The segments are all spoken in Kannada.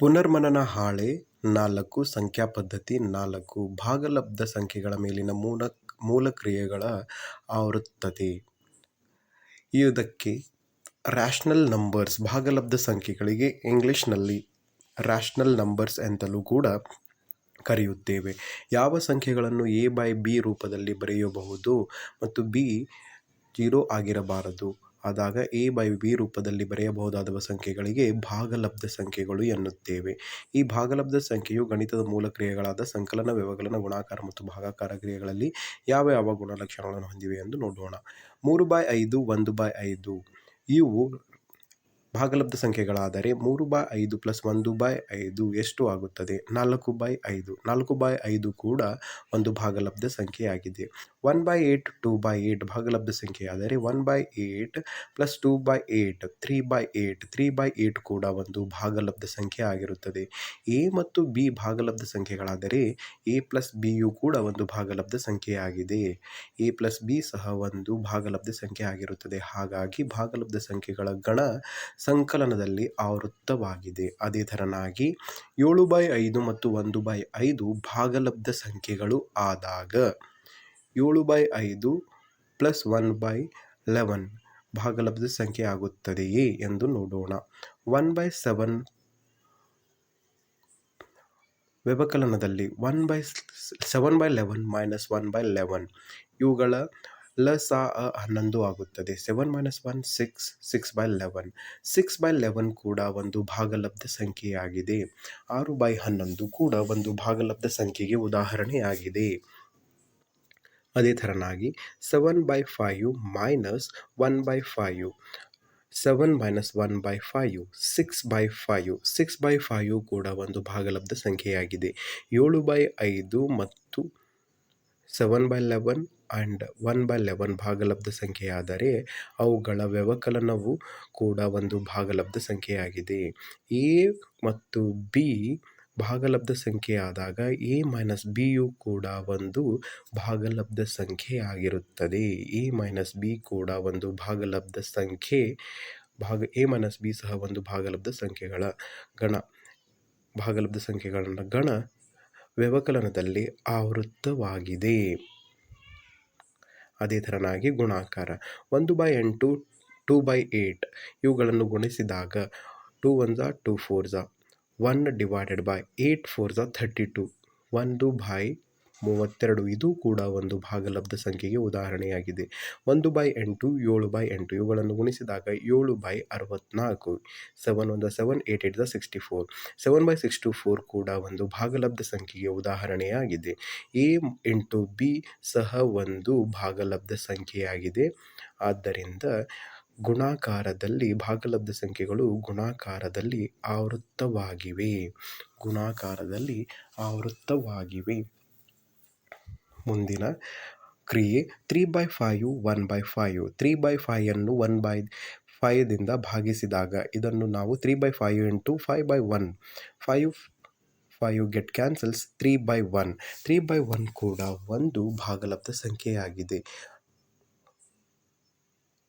ಪುನರ್ಮನನ ಹಾಳೆ ನಾಲ್ಕು ಸಂಖ್ಯಾ ಪದ್ಧತಿ ನಾಲ್ಕು, ಭಾಗಲಬ್ಧ ಸಂಖ್ಯೆಗಳ ಮೇಲಿನ ಮೂಲ ಮೂಲ ಕ್ರಿಯೆಗಳ ಆವೃತ್ತತೆ. ಇದಕ್ಕೆ ರ್ಯಾಷನಲ್ ನಂಬರ್ಸ್ ಭಾಗಲಬ್ಧ ಸಂಖ್ಯೆಗಳಿಗೆ ಇಂಗ್ಲಿಷ್ನಲ್ಲಿ ರ್ಯಾಷನಲ್ ನಂಬರ್ಸ್ ಅಂತಲೂ ಕೂಡ ಕರೆಯುತ್ತೇವೆ. ಯಾವ ಸಂಖ್ಯೆಗಳನ್ನು ಎ ಬೈ ಬಿ ರೂಪದಲ್ಲಿ ಬರೆಯಬಹುದು ಮತ್ತು ಬಿ ಜೀರೋ ಆಗಿರಬಾರದು? ಆದಾಗ ಎ ಬೈ ಬಿ ರೂಪದಲ್ಲಿ ಬರೆಯಬಹುದಾದ ಸಂಖ್ಯೆಗಳಿಗೆ ಭಾಗಲಬ್ಧ ಸಂಖ್ಯೆಗಳು ಎನ್ನುತ್ತೇವೆ. ಈ ಭಾಗಲಬ್ಧ ಸಂಖ್ಯೆಯು ಗಣಿತದ ಮೂಲ ಕ್ರಿಯೆಗಳಾದ ಸಂಕಲನ ವ್ಯವಕಲನ ಗುಣಾಕಾರ ಮತ್ತು ಭಾಗಾಕಾರ ಕ್ರಿಯೆಗಳಲ್ಲಿ ಯಾವ ಯಾವ ಗುಣಲಕ್ಷಣಗಳನ್ನು ಹೊಂದಿವೆ ಎಂದು ನೋಡೋಣ. ಮೂರು ಬೈ ಐದು, ಒಂದು ಬೈ ಐದು. ಇವು ಭಾಗಲಬ್ಧ ಸಂಖ್ಯೆಗಳಾದರೆ ಮೂರು ಬೈ ಐದು ಪ್ಲಸ್ ಒಂದು ಬೈ ಐದು ಎಷ್ಟು ಆಗುತ್ತದೆ? ನಾಲ್ಕು ಬೈ ಐದು. ನಾಲ್ಕು ಬೈ ಐದು ಕೂಡ ಒಂದು ಭಾಗಲಬ್ಧ ಸಂಖ್ಯೆಯಾಗಿದೆ. One by eight, two by eight ಭಾಗಲಬ್ಧ ಸಂಖ್ಯೆಯಾದರೆ one by eight plus two by eight three by eight three by eight ಕೂಡ ಒಂದು ಭಾಗಲಬ್ಧ ಸಂಖ್ಯೆ ಆಗಿರುತ್ತದೆ. ಎ ಮತ್ತು ಬಿ ಭಾಗಲಬ್ಧ ಸಂಖ್ಯೆಗಳಾದರೆ ಎ ಪ್ಲಸ್ ಬಿಯು ಕೂಡ ಒಂದು ಭಾಗಲಬ್ಧ ಸಂಖ್ಯೆಯಾಗಿದೆ. ಎ ಪ್ಲಸ್ ಬಿ ಸಹ ಒಂದು ಭಾಗಲಬ್ಧ ಸಂಖ್ಯೆ ಆಗಿರುತ್ತದೆ ಹಾಗಾಗಿ ಭಾಗಲಬ್ಧ ಸಂಖ್ಯೆಗಳ ಗಣ ಸಂಕಲನದಲ್ಲಿ ಆವೃತ್ತವಾಗಿದೆ. ಅದೇ ಥರನಾಗಿ ಏಳು ಬೈ ಐದು ಮತ್ತು ಒಂದು ಬೈ ಐದು ಭಾಗಲಬ್ಧ ಸಂಖ್ಯೆಗಳು ಆದಾಗ ಏಳು ಬೈ ಐದು ಪ್ಲಸ್ ಒನ್ ಬೈ ಲೆವೆನ್ ಭಾಗಲಬ್ಧ ಸಂಖ್ಯೆ ಆಗುತ್ತದೆಯೇ ಎಂದು ನೋಡೋಣ. One by seven ವ್ಯವಕಲನದಲ್ಲಿ one by seven by eleven minus one by eleven ಇವುಗಳ ಲ ಸಾ ಅ ಹನ್ನೊಂದು ಆಗುತ್ತದೆ. Seven minus one six six by eleven six by eleven ಕೂಡ ಒಂದು ಭಾಗಲಬ್ಧ ಸಂಖ್ಯೆಯಾಗಿದೆ. ಆರು ಬೈ ಹನ್ನೊಂದು ಕೂಡ ಒಂದು ಭಾಗಲಬ್ಧ ಸಂಖ್ಯೆಗೆ ಉದಾಹರಣೆಯಾಗಿದೆ. ಅದೇ ಥರನಾಗಿ seven by five minus one by five seven minus one by five six by five six by five ಕೂಡ ಒಂದು ಭಾಗಲಬ್ಧ ಸಂಖ್ಯೆಯಾಗಿದೆ. ಏಳು ಬೈ ಐದು ಮತ್ತು seven by eleven and one by eleven ಭಾಗಲಬ್ಧ ಸಂಖ್ಯೆಯಾದರೆ ಅವುಗಳ ವ್ಯವಕಲನವು ಕೂಡ ಒಂದು ಭಾಗಲಬ್ಧ ಸಂಖ್ಯೆಯಾಗಿದೆ. ಎ ಮತ್ತು ಬಿ ಭಾಗಲಬ್ಧ ಸಂಖ್ಯೆಯಾದಾಗ ಎ ಮೈನಸ್ ಬಿಯು ಕೂಡ ಒಂದು ಭಾಗಲಬ್ಧ ಸಂಖ್ಯೆಯಾಗಿರುತ್ತದೆ. ಎ ಮೈನಸ್ ಬಿ ಕೂಡ ಒಂದು ಭಾಗಲಬ್ಧ ಸಂಖ್ಯೆ, ಭಾಗ ಎ ಮೈನಸ್ ಬಿ ಸಹ ಒಂದು ಭಾಗಲಬ್ಧ ಸಂಖ್ಯೆಗಳ ಗಣ ಭಾಗಲಬ್ಧ ಸಂಖ್ಯೆಗಳ ಗಣ ವ್ಯವಕಲನದಲ್ಲಿ ಆವೃತ್ತವಾಗಿದೆ. ಅದೇ ಥರನಾಗಿ ಗುಣಾಕಾರ. ಒಂದು ಬೈ ಎಂಟು, ಟೂ ಬೈ ಏಟ್ ಇವುಗಳನ್ನು ಗುಣಿಸಿದಾಗ ಟೂ ಒನ್ ಝಾ, two four Jha, one divided by eight, four Jha, thirty two. ಒಂದು ಬೈ ಮೂವತ್ತೆರಡು. ಇದು ಕೂಡ ಒಂದು ಭಾಗಲಬ್ಧ ಸಂಖ್ಯೆಗೆ ಉದಾಹರಣೆಯಾಗಿದೆ. ಒಂದು ಬೈ ಎಂಟು, ಏಳು ಬೈ ಎಂಟು ಇವುಗಳನ್ನು ಗುಣಿಸಿದಾಗ ಏಳು ಬೈ ಅರವತ್ತ್ನಾಲ್ಕು ಸೆವೆನ್ ಒಂದು seven eight eight the sixty four seven by sixty four ಕೂಡ ಒಂದು ಭಾಗಲಬ್ಧ ಸಂಖ್ಯೆಗೆ ಉದಾಹರಣೆಯಾಗಿದೆ. ಎ ಎಂಟು ಬಿ ಸಹ ಒಂದು ಭಾಗಲಬ್ಧ ಸಂಖ್ಯೆಯಾಗಿದೆ. ಆದ್ದರಿಂದ ಗುಣಾಕಾರದಲ್ಲಿ ಭಾಗಲಬ್ಧ ಸಂಖ್ಯೆಗಳು ಗುಣಾಕಾರದಲ್ಲಿ ಆವೃತ್ತವಾಗಿವೆ. ಗುಣಾಕಾರದಲ್ಲಿ ಆವೃತ್ತವಾಗಿವೆ. ಮುಂದಿನ ಕ್ರಿಯೆ three by five one by five three by ಫೈವನ್ನು one by ಫೈವ್ದಿಂದ ಭಾಗಿಸಿದಾಗ ಇದನ್ನು ನಾವು three by five into five by one five five get cancels three by one three by one ಕೂಡ ಒಂದು ಭಾಗಲಬ್ಧ ಸಂಖ್ಯೆಯಾಗಿದೆ.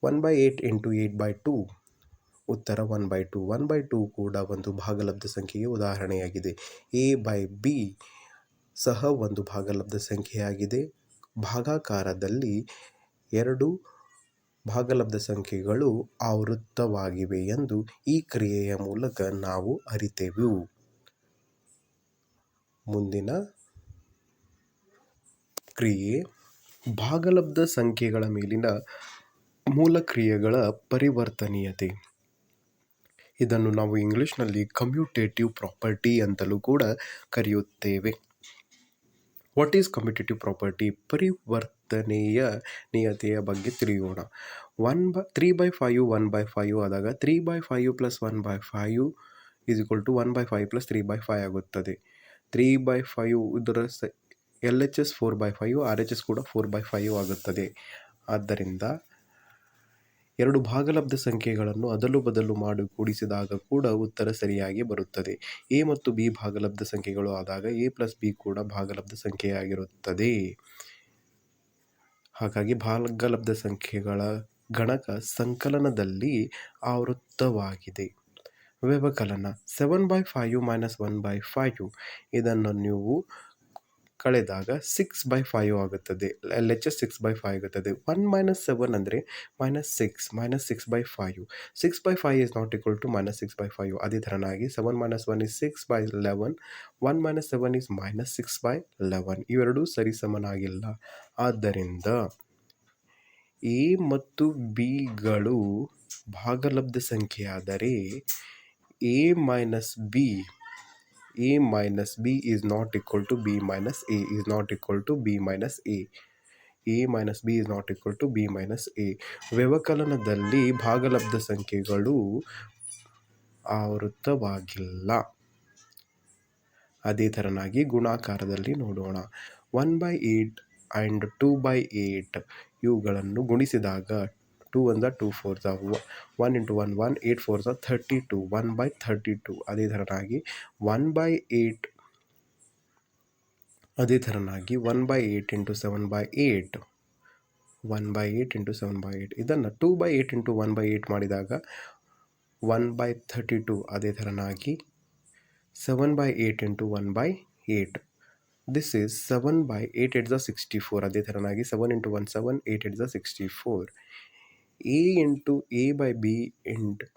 One by eight into eight by two ಉತ್ತರ one by two one by two ಕೂಡ ಒಂದು ಭಾಗಲಬ್ಧ ಸಂಖ್ಯೆಗೆ ಉದಾಹರಣೆಯಾಗಿದೆ. ಎ ಬೈ ಬಿ ಸಹ ಒಂದು ಭಾಗಲಬ್ಧ ಸಂಖ್ಯೆಯಾಗಿದೆ. ಭಾಗಾಕಾರದಲ್ಲಿ ಎರಡು ಭಾಗಲಬ್ಧ ಸಂಖ್ಯೆಗಳು ಆವೃತ್ತವಾಗಿವೆ ಎಂದು ಈ ಕ್ರಿಯೆಯ ಮೂಲಕ ನಾವು ಅರಿತೆವು. ಮುಂದಿನ ಕ್ರಿಯೆ, ಭಾಗಲಬ್ಧ ಸಂಖ್ಯೆಗಳ ಮೇಲಿನ ಮೂಲ ಕ್ರಿಯೆಗಳ ಪರಿವರ್ತನೀಯತೆ. ಇದನ್ನು ನಾವು ಇಂಗ್ಲಿಷ್ನಲ್ಲಿ ಕಮ್ಯುಟೇಟಿವ್ ಪ್ರಾಪರ್ಟಿ ಅಂತಲೂ ಕೂಡ ಕರೆಯುತ್ತೇವೆ. ವಾಟ್ ಈಸ್ ಕಮ್ಯುಟೇಟಿವ್ ಪ್ರಾಪರ್ಟಿ ಪರಿವರ್ತನೆಯ ನಿಯತೆಯ ಬಗ್ಗೆ ತಿಳಿಯೋಣ. One by three by five one by five ಆದಾಗ three by five plus one by five is equal to one by five plus three by five ಆಗುತ್ತದೆ. ತ್ರೀ ಬೈ ಫೈವ್ ಇದರ ಸ L H S four by five R H S ಕೂಡ ಫೋರ್ ಬೈ ಫೈವ್ ಆಗುತ್ತದೆ. ಆದ್ದರಿಂದ ಎರಡು ಭಾಗಲಬ್ಧ ಸಂಖ್ಯೆಗಳನ್ನು ಅದಲು ಬದಲು ಮಾಡಿ ಕೂಡಿಸಿದಾಗ ಕೂಡ ಉತ್ತರ ಸರಿಯಾಗಿ ಬರುತ್ತದೆ. ಎ ಮತ್ತು ಬಿ ಭಾಗಲಬ್ಧ ಸಂಖ್ಯೆಗಳು ಆದಾಗ ಎ ಪ್ಲಸ್ ಬಿ ಕೂಡ ಭಾಗಲಬ್ಧ ಸಂಖ್ಯೆಯಾಗಿರುತ್ತದೆ. ಹಾಗಾಗಿ ಭಾಗಲಬ್ಧ ಸಂಖ್ಯೆಗಳ ಗಣಕ ಸಂಕಲನದಲ್ಲಿ ಆವೃತ್ತವಾಗಿದೆ. ವ್ಯವಕಲನ seven by five minus one by five ಇದನ್ನು ನೀವು ಕಳೆದಾಗ ಸಿಕ್ಸ್ ಬೈ ಫೈವ್ ಆಗುತ್ತದೆ. ಎಸ್ ಸಿಕ್ಸ್ ಬೈ ಫೈವ್ ಆಗುತ್ತದೆ. ಒನ್ ಮೈನಸ್ ಸೆವೆನ್ ಅಂದರೆ minus six minus six by five six by five is not equal to minus six by five ಅದೇ ಥರನಾಗಿ seven minus one is six by eleven one minus seven is minus six by eleven ಇವೆರಡೂ ಸರಿ ಸಮನಾಗಿಲ್ಲ ಆದ್ದರಿಂದ ಎ ಮತ್ತು ಬಿಗಳು ಭಾಗಲಬ್ಧ ಸಂಖ್ಯೆಯಾದರೆ A minus B a minus b is not equal to b minus a is not equal to b minus a a minus b is not equal to b minus a ವ್ಯವಕಲನದಲ್ಲಿ ಭಾಗಲಬ್ಧ ಸಂಖ್ಯೆಗಳು ಆವೃತ್ತವಾಗಿಲ್ಲ ಅದೇ ಥರನಾಗಿ ಗುಣಾಕಾರದಲ್ಲಿ ನೋಡೋಣ one by eight and two by eight ಇವುಗಳನ್ನು ಗುಣಿಸಿದಾಗ ಟೂ ಒನ್ ಝ ಟೂ ಫೋರ್ ಸ one into one one eight four ಸ thirty two one by thirty two ಅದೇ ಥರನಾಗಿ ಒನ್ ಬೈ ಏಯ್ಟ್ ಅದೇ ಥರನಾಗಿ one by eight into seven by eight one by eight into seven by eight ಇದನ್ನು two by eight into one by eight ಮಾಡಿದಾಗ ಒನ್ ಬೈ ಥರ್ಟಿ ಟು ಅದೇ ಥರನಾಗಿ seven by eight into one by eight this is seven by eight eight the sixty four ಅದೇ ಥರನಾಗಿ seven into one seven eight eight the sixty four A into A by B into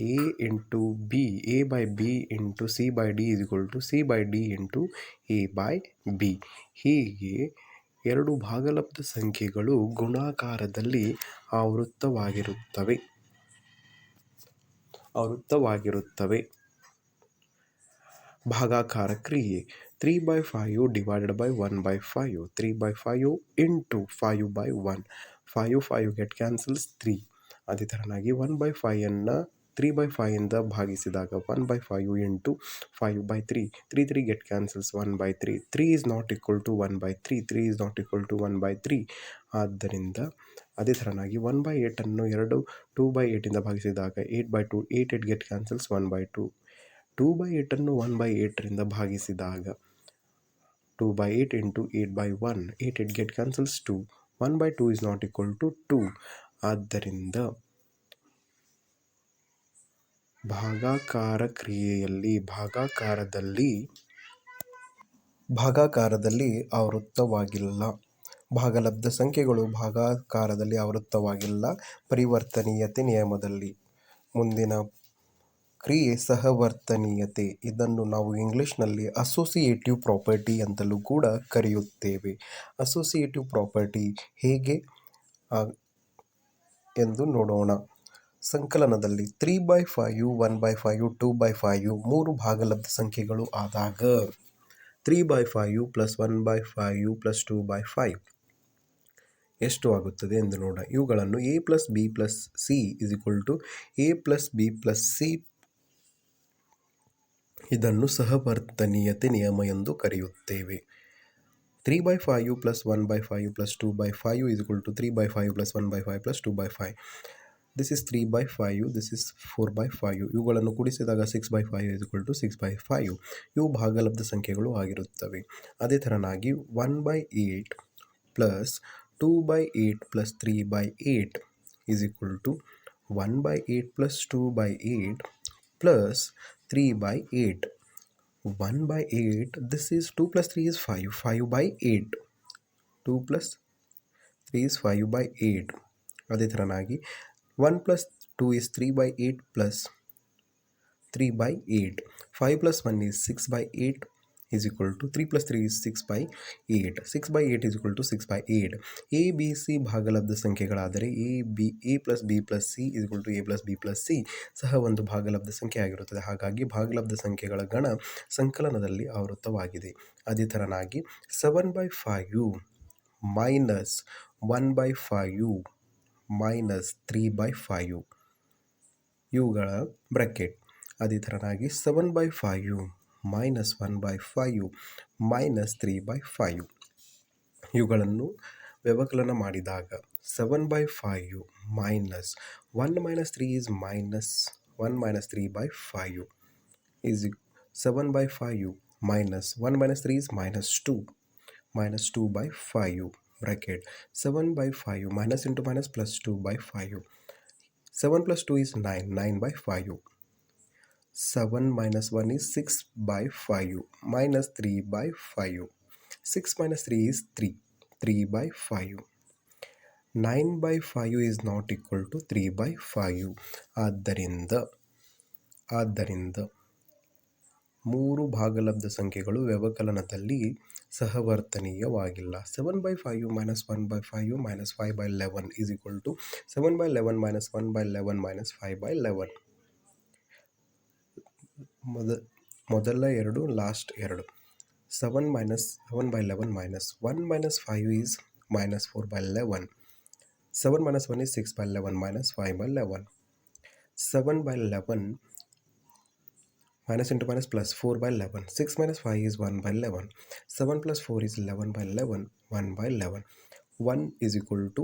A into B A by B into C by D is to C by D into A by B ಹೀಗೆ ಎರಡು ಭಾಗಲಬ್ಧ ಸಂಖ್ಯೆಗಳು ಗುಣಾಕಾರದಲ್ಲಿ ಆವೃತ್ತವಾಗಿರುತ್ತವೆ. ಆವೃತ್ತವಾಗಿರುತ್ತವೆ. ಭಾಗಾಕಾರ ಕ್ರಿಯೆ three by five divided by one by five three by five into five by one five five get cancels three ಅದೇ ಥರನಾಗಿ ಒನ್ ಬೈ ಫೈವನ್ನು ತ್ರೀ ಬೈ ಫೈಯಿಂದ ಭಾಗಿಸಿದಾಗ one by five into five by three three three get cancels one by three three is not equal to one by three three is not equal to one by three ಆದ್ದರಿಂದ ಅದೇ ಥರನಾಗಿ ಒನ್ ಬೈ ಏಟನ್ನು ಎರಡು ಟೂ ಬೈ ಏಟಿಂದ ಭಾಗಿಸಿದಾಗ eight by two eight eight get cancels one by two two by ಏಟನ್ನು one by ಏಟರಿಂದ ಭಾಗಿಸಿದಾಗ two by eight into eight by one eight eight get cancels two one by two is not equal to two ಆದ್ದರಿಂದ ಭಾಗಾಕಾರ ಕ್ರಿಯೆಯಲ್ಲಿ ಭಾಗಾಕಾರದಲ್ಲಿ ಭಾಗಾಕಾರದಲ್ಲಿ ಆವೃತ್ತವಾಗಿಲ್ಲ. ಭಾಗಲಬ್ಧ ಸಂಖ್ಯೆಗಳು ಭಾಗಾಕಾರದಲ್ಲಿ ಆವೃತ್ತವಾಗಿಲ್ಲ. ಪರಿವರ್ತನೀಯತೆ ನಿಯಮದಲ್ಲಿ. ಮುಂದಿನ ಕ್ರಿಯೆ ಸಹವರ್ತನೀಯತೆ. ಇದನ್ನು ನಾವು ಇಂಗ್ಲಿಷ್ನಲ್ಲಿ ಅಸೋಸಿಯೇಟಿವ್ ಪ್ರಾಪರ್ಟಿ ಅಂತಲೂ ಕೂಡ ಕರೆಯುತ್ತೇವೆ. ಅಸೋಸಿಯೇಟಿವ್ ಪ್ರಾಪರ್ಟಿ ಹೇಗೆ? ಎಂದು ನೋಡೋಣ. ಸಂಕಲನದಲ್ಲಿ three by five one by five two by five ಮೂರು ಭಾಗಲಬ್ಧ ಸಂಖ್ಯೆಗಳು ಆದಾಗ three by five plus one by five plus two by five ಎಷ್ಟು ಆಗುತ್ತದೆ ಎಂದು ನೋಡೋಣ. ಇವುಗಳನ್ನು A plus B plus C is equal to A plus B plus C ಇದನ್ನು ಸಹವರ್ತನೀಯತೆ ನಿಯಮ ಎಂದು ಕರೆಯುತ್ತೇವೆ. Three by five plus one by five plus two by five is to three by five plus one by five plus two by five this is three by five this is four by five ಇವುಗಳನ್ನು ಕೂಡಿಸಿದಾಗ six by five is to six by five ಇವು ಭಾಗಲಬ್ಧ ಸಂಖ್ಯೆಗಳು ಆಗಿರುತ್ತವೆ. ಅದೇ ಥರನಾಗಿ one by eight plus two by eight plus three by eight is equal to one by eight plus two by eight plus three by eight one by eight this is two plus three is five five by eight two plus three is five by eight ಅದೇ ಥರನಾಗಿ one plus two is three by eight plus three by eight five plus one is six by eight is equal to three plus three is six by eight six by eight is equal to six by eight A B C ಭಾಗಲಬ್ಧ ಸಂಖ್ಯೆಗಳಾದರೆ A B A plus B plus C is equal to A plus B plus C ಸಹ ಒಂದು ಭಾಗಲಬ್ಧ ಸಂಖ್ಯೆ ಆಗಿರುತ್ತದೆ. ಹಾಗಾಗಿ ಭಾಗಲಬ್ಧ ಸಂಖ್ಯೆಗಳ ಗಣ ಸಂಕಲನದಲ್ಲಿ ಆವೃತ್ತವಾಗಿದೆ. ಅದೇ ಥರನಾಗಿ seven by five minus one by five minus three by five ಇವುಗಳ ಬ್ರ್ಯಾಕೆಟ್ ಅದೇ ಥರನಾಗಿ seven by five minus one by five minus three by five ಇವುಗಳನ್ನು ವ್ಯವಕಲನ ಮಾಡಿದಾಗ seven by five minus one minus three is minus one minus three by five is seven by five minus one minus three is minus two minus two by five bracket seven by five minus into minus plus two by five 7 plus 2 is 9, 9 by 5. 7 minus 1 is 6 by 5, minus 3 by 5. 6 minus 3 is 3, 3 by 5. 9 by 5 is not equal to 3 by 5. ಆದ್ದರಿಂದ ಆದ್ದರಿಂದ ಮೂರು ಭಾಗಲಬ್ಧ ಸಂಖ್ಯೆಗಳು ವ್ಯವಕಲನದಲ್ಲಿ ಸಹವರ್ತನೀಯವಾಗಿಲ್ಲ seven by five minus one by five minus five by eleven is equal to seven by eleven minus one by eleven minus five by eleven ಮೊದ, ಮೊದಲ ಎರಡು ಲಾಸ್ಟ್ ಎರಡು. Seven minus seven by eleven minus one minus five is minus four by eleven seven minus one is six by eleven minus five by eleven seven by eleven minus into minus plus 4 by 11 6 minus 5 is 1 by 11 7 plus 4 is 11 by 11 1 by 11 1 is equal to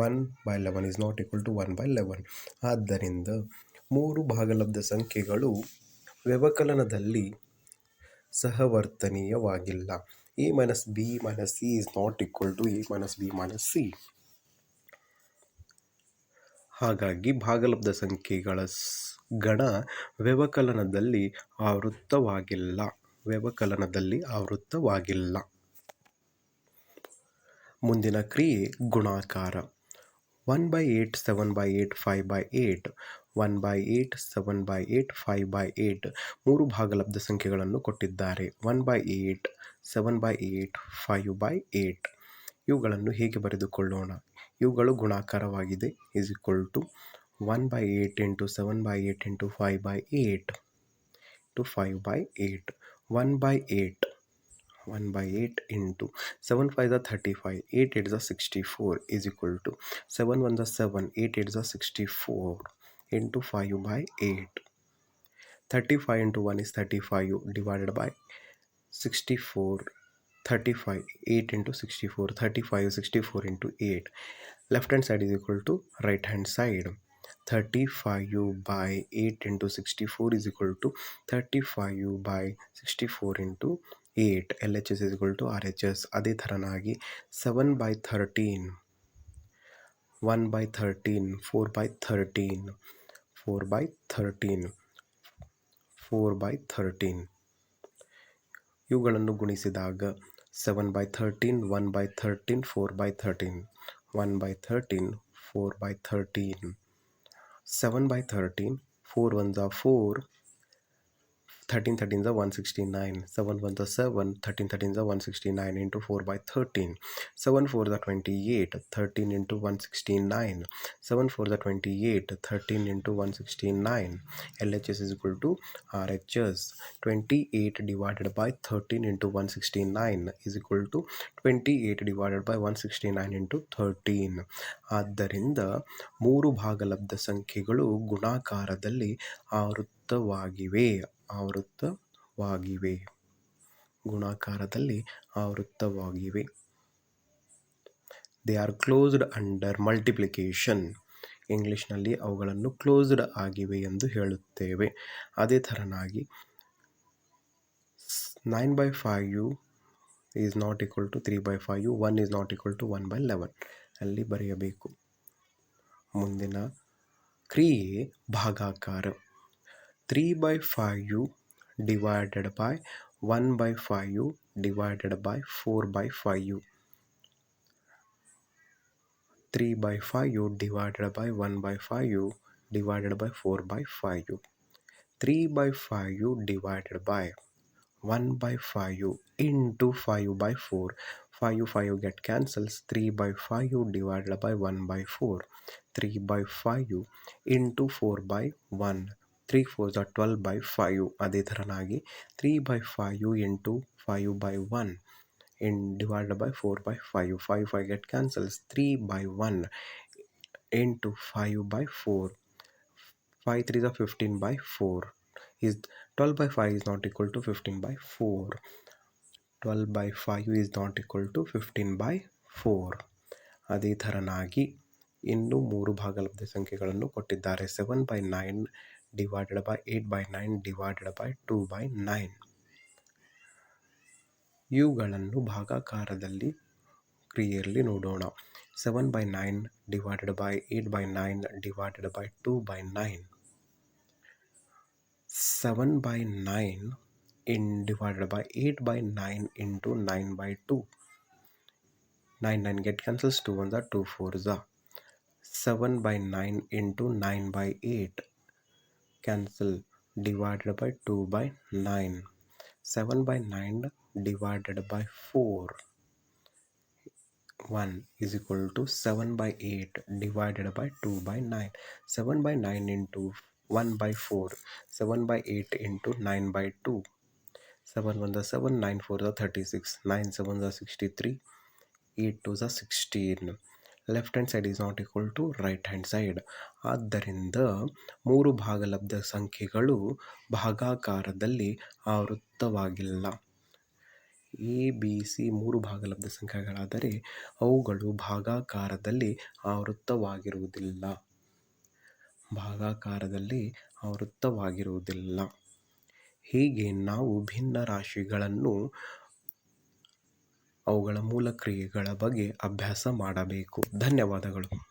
1 by 11 is not equal to 1 by 11 ಆದ್ದರಿಂದ ಮೂರು ಭಾಗಲಬ್ಧ ಸಂಖ್ಯೆಗಳು ವ್ಯವಕಲನದಲ್ಲಿ ಸಹವರ್ತನೀಯವಾಗಿಲ್ಲ. A minus B minus C is not equal to A minus B minus C ಹಾಗಾಗಿ ಭಾಗಲಬ್ಧ ಸಂಖ್ಯೆಗಳ ಗಣ ವ್ಯವಕಲನದಲ್ಲಿ ಆವೃತ್ತವಾಗಿಲ್ಲ. ವ್ಯವಕಲನದಲ್ಲಿ ಆವೃತ್ತವಾಗಿಲ್ಲ. ಮುಂದಿನ ಕ್ರಿಯೆ ಗುಣಾಕಾರ. One by eight seven by eight five by eight one by eight seven by eight five by eight ಮೂರು ಭಾಗಲಬ್ಧ ಸಂಖ್ಯೆಗಳನ್ನು ಕೊಟ್ಟಿದ್ದಾರೆ. One by eight seven by eight five by eight ಇವುಗಳನ್ನು ಹೇಗೆ ಬರೆದುಕೊಳ್ಳೋಣ? ಇವುಗಳು ಗುಣಾಕಾರವಾಗಿದೆ. Is equal to one by eight into seven by eight into five by eight to five by eight one by eight one by eight into seven five the thirty five eight eight the sixty four is equal to seven one the seven eight eight the sixty four into five by eight thirty five into one is thirty five divided by sixty four thirty five eight into sixty four thirty five sixty four into eight left hand side is equal to right hand side 35u by 8 into 64 is equal to 35u by 64 into 8 LHS is equal to RHS ಅದೇ ಥರನಾಗಿ 7 by 13 1 by 13 4 by 13 4 by 13 4 by 13 ಇವುಗಳನ್ನು ಗುಣಿಸಿದಾಗ seven by thirteen, one by thirteen, four by thirteen. One by thirteen thirteen thirteen the one sixty nine seven one the ಸ one thirteen thirteen the one sixty nine into four by thirteen seven four the twenty eight thirteen into one sixteen nine seven four the twenty eight thirteen into one sixteen nine L H S is equal to R H S twenty eight divided by thirteen into one sixty nine is two twenty eight divided by one sixty nine into thirteen ಆದ್ದರಿಂದ ಮೂರು ಭಾಗಲಬ್ಧ ಸಂಖ್ಯೆಗಳು ಗುಣಾಕಾರದಲ್ಲಿ ಆವೃತ್ತವಾಗಿವೆ. ಆವೃತ್ತವಾಗಿವೆ. ಗುಣಾಕಾರದಲ್ಲಿ ಆವೃತ್ತವಾಗಿವೆ. They are closed under multiplication ಇಂಗ್ಲೀಷ್ನಲ್ಲಿ ಅವುಗಳನ್ನು ಕ್ಲೋಸ್ಡ್ ಆಗಿವೆ ಎಂದು ಹೇಳುತ್ತೇವೆ. ಅದೇ ಥರನಾಗಿ nine by five is not equal to three by five one is not equal to one by eleven ಅಲ್ಲಿ ಬರೆಯಬೇಕು. ಮುಂದಿನ ಕ್ರಿಯೆ ಭಾಗಾಕಾರ. 3 by 5u divided by 1 by 5u divided by 4 by 5u. 3 by 5u divided by 1 by 5u divided by 4 by 5u. 3 by 5u divided by 1 by 5u into 5 by 4 5 5 get cancels 3 by 5 u divided by 1 by 4 3 by 5 u into 4 by 1 three fours twelve by five ಅದೇ ಥರನಾಗಿ three by five into five by one in divide by four by five five five get cancels three by one into five by four five three ಸ fifteen by four is twelve by five is not equal to fifteen by four twelve by five is not equal to fifteen by four ಅದೇ ಥರನಾಗಿ ಇನ್ನೂ ಮೂರು ಭಾಗಲಬ್ಧ ಸಂಖ್ಯೆಗಳನ್ನು ಕೊಟ್ಟಿದ್ದಾರೆ. Seven by nine divided by eight by nine divided by two by nine ಇವುಗಳನ್ನು ಭಾಗಾಕಾರದಲ್ಲಿ ಕ್ರಿಯೆಯಲ್ಲಿ ನೋಡೋಣ 7 by 9 divided by 8 by 9 divided by 2 by 9. 7 by 9 in divided by 8 by 9 into 9 by 2. 9 9 get cancels 2 1 2 4 za 7 by 9 into 9 by 8 cancel divided by 2 by 9 7 by 9 divided by 4 1 is equal to 7 by 8 divided by 2 by 9 7 by 9 into 1 by 4 7 by 8 into 9 by 2 7 1 the 7 9 4 the 36 9 7 the 63 8 to the 16 left hand side is not equal to right hand side ಆದ್ದರಿಂದ ಮೂರು ಭಾಗಲಬ್ಧ ಸಂಖ್ಯೆಗಳು ಭಾಗಾಕಾರದಲ್ಲಿ ಆವೃತ್ತವಾಗಿಲ್ಲ. ಎ ಬಿ ಸಿ ಮೂರು ಭಾಗಲಬ್ಧ ಸಂಖ್ಯೆಗಳಾದರೆ ಅವುಗಳು ಭಾಗಾಕಾರದಲ್ಲಿ ಆವೃತ್ತವಾಗಿರುವುದಿಲ್ಲ. ಭಾಗಾಕಾರದಲ್ಲಿ ಆವೃತ್ತವಾಗಿರುವುದಿಲ್ಲ. ಹೀಗೆ ನಾವು ಭಿನ್ನ ರಾಶಿಗಳನ್ನು ಅವುಗಳ ಮೂಲ ಕ್ರಿಯೆಗಳ ಬಗ್ಗೆ ಅಭ್ಯಾಸ ಮಾಡಬೇಕು. ಧನ್ಯವಾದಗಳು.